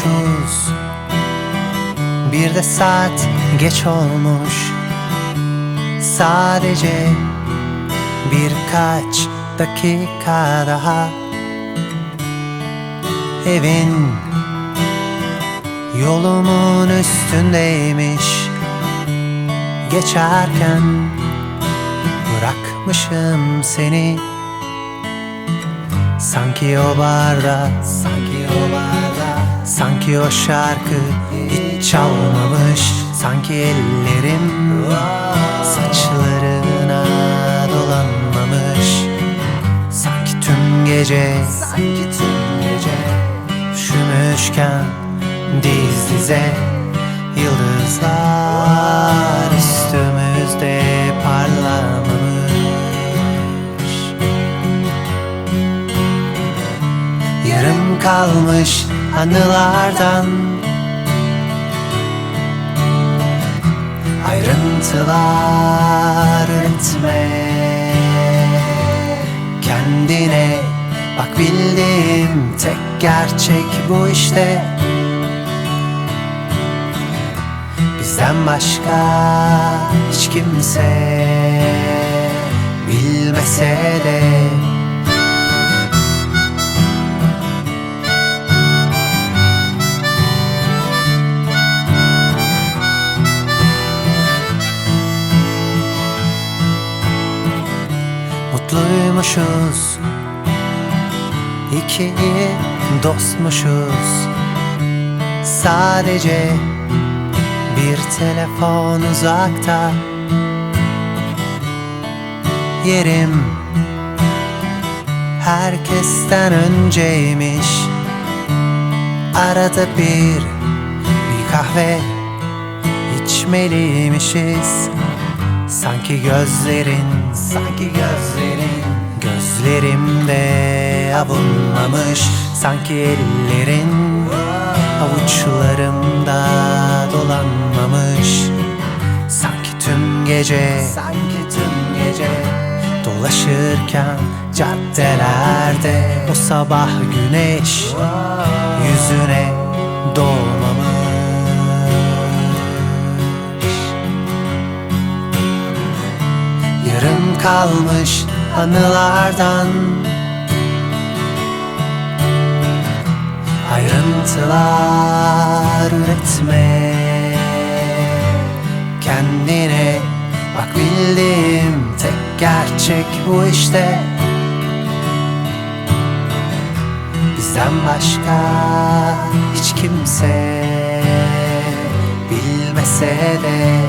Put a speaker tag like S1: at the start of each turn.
S1: otuz Bir de saat geç olmuş. Sadece birkaç dakika daha. Evin yolumun üstündeymiş. Geçerken bırakmışım seni. Sanki o barda, sanki o barda Sanki o şarkı hiç çalmamış Sanki ellerim saçlarına dolanmamış. Sanki tüm gece, sanki tüm gece Üşümüşken diz dize Yıldızlar üstümüzde parlamamış Yarım kalmış anılardan. Ayrıntılar üretme. Kendine bak bildiğim tek gerçek bu işte. Bizden başka hiç kimse bilmese de Mutluymuşuz. İki dostmuşuz. Sadece bir telefon uzakta. Yerim herkesten önceymiş. Arada bir bir kahve içmeliymişiz Sanki gözlerin, sanki gözlerin Gözlerimde avunmamış. Sanki ellerin avuçlarımda dolanmamış. Sanki tüm gece, sanki tüm gece Dolaşırken caddelerde O sabah güneş yüzüne doğmamış kalmış anılardan. Ayrıntılar üretme Kendine bak bildiğim tek gerçek bu işte. Bizden başka hiç kimse bilmese de